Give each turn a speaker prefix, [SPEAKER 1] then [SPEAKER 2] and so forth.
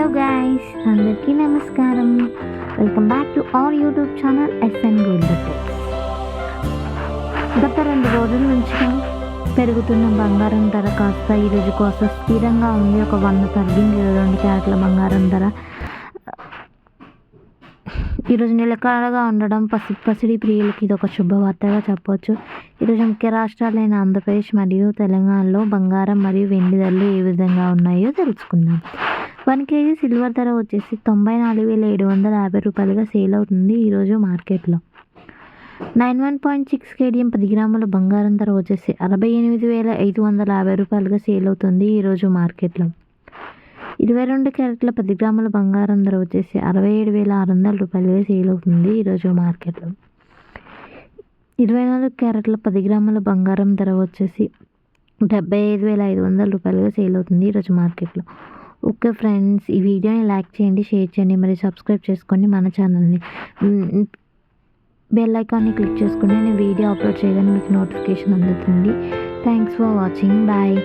[SPEAKER 1] Hello guys అందరికీ నమస్కారం. Welcome back to our YouTube channel SN Gold గత రెండు రోజుల నుంచి పెరుగుతున్న బంగారం ధర కాస్త ఈరోజు కాస్త స్థిరంగా ఉంది. ఒక వంద తగ్గింది. రెండు క్యారెట్ల బంగారం ధర ఈరోజు నిలకడగా ఉండడం పసి పసిడి ప్రియులకి ఇది ఒక శుభవార్తగా చెప్పవచ్చు ఈరోజు ముఖ్య రాష్ట్రాలైన ఆంధ్రప్రదేశ్ మరియు తెలంగాణలో బంగారం మరియు వెండి ధరలు ఏ విధంగా ఉన్నాయో తెలుసుకుందాం. వన్ కేజీ సిల్వర్ ధర వచ్చేసి తొంభై నాలుగు వేల ఏడు వందల యాభై రూపాయలుగా సేల్ అవుతుంది ఈరోజు మార్కెట్లో. Nine one point six KDM పది గ్రాముల బంగారం ధర వచ్చేసి అరవై ఎనిమిది వేల ఐదు వందల యాభై రూపాయలుగా సేల్ అవుతుంది ఈరోజు మార్కెట్లో. ఇరవై రెండు క్యారెట్ల పది గ్రాముల బంగారం ధర వచ్చేసి అరవై ఏడు వేల ఆరు వందల రూపాయలుగా సేల్ అవుతుంది ఈరోజు మార్కెట్లో. ఇరవై నాలుగు క్యారెట్ల పది గ్రాముల బంగారం ధర వచ్చేసి డెబ్బై ఐదు వేల ఐదు వందల రూపాయలుగా సేల్ అవుతుంది ఈరోజు మార్కెట్లో. ఓకే ఫ్రెండ్స్ ఈ వీడియోని లైక్ చేయండి షేర్ చేయండి మరి సబ్స్క్రైబ్ చేసుకోండి మన ఛానల్ని. బెల్ ఐకాన్ని క్లిక్ చేసుకుని నేను వీడియో అప్లోడ్ చేయగానే మీకు నోటిఫికేషన్ అందుతుంది. Thanks for watching. బాయ్.